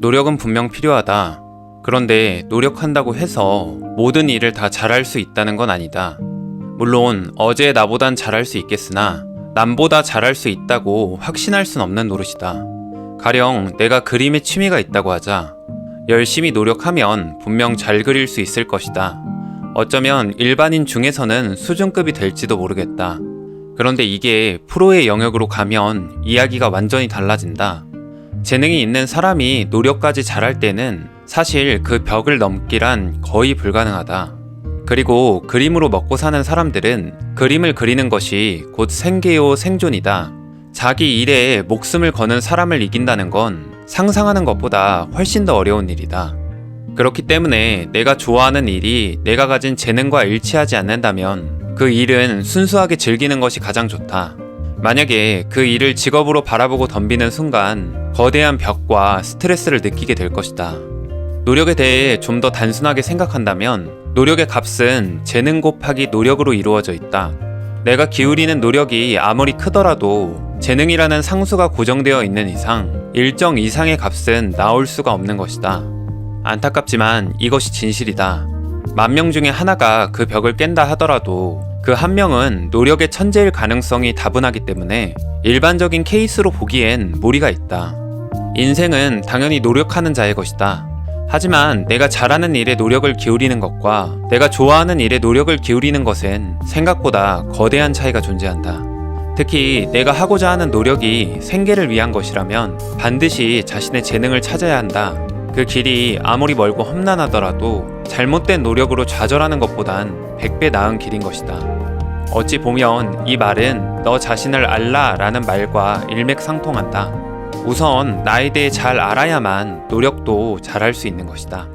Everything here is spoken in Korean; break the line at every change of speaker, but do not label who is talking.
노력은 분명 필요하다. 그런데 노력한다고 해서 모든 일을 다 잘할 수 있다는 건 아니다. 물론 어제 나보단 잘할 수 있겠으나 남보다 잘할 수 있다고 확신할 순 없는 노릇이다. 가령 내가 그림에 취미가 있다고 하자. 열심히 노력하면 분명 잘 그릴 수 있을 것이다. 어쩌면 일반인 중에서는 수준급이 될지도 모르겠다. 그런데 이게 프로의 영역으로 가면 이야기가 완전히 달라진다. 재능이 있는 사람이 노력까지 잘할 때는 사실 그 벽을 넘기란 거의 불가능하다. 그리고 그림으로 먹고 사는 사람들은 그림을 그리는 것이 곧 생계요 생존이다. 자기 일에 목숨을 거는 사람을 이긴다는 건 상상하는 것보다 훨씬 더 어려운 일이다. 그렇기 때문에 내가 좋아하는 일이 내가 가진 재능과 일치하지 않는다면 그 일은 순수하게 즐기는 것이 가장 좋다. 만약에 그 일을 직업으로 바라보고 덤비는 순간 거대한 벽과 스트레스를 느끼게 될 것이다. 노력에 대해 좀 더 단순하게 생각한다면 노력의 값은 재능 곱하기 노력으로 이루어져 있다. 내가 기울이는 노력이 아무리 크더라도 재능이라는 상수가 고정되어 있는 이상 일정 이상의 값은 나올 수가 없는 것이다. 안타깝지만 이것이 진실이다. 만 명 중에 하나가 그 벽을 깬다 하더라도 그 한 명은 노력의 천재일 가능성이 다분하기 때문에 일반적인 케이스로 보기엔 무리가 있다. 인생은 당연히 노력하는 자의 것이다. 하지만 내가 잘하는 일에 노력을 기울이는 것과 내가 좋아하는 일에 노력을 기울이는 것엔 생각보다 거대한 차이가 존재한다. 특히 내가 하고자 하는 노력이 생계를 위한 것이라면 반드시 자신의 재능을 찾아야 한다. 그 길이 아무리 멀고 험난하더라도 잘못된 노력으로 좌절하는 것보단 100배 나은 길인 것이다. 어찌 보면 이 말은 너 자신을 알라 라는 말과 일맥상통한다. 우선 나에 대해 잘 알아야만 노력도 잘할 수 있는 것이다.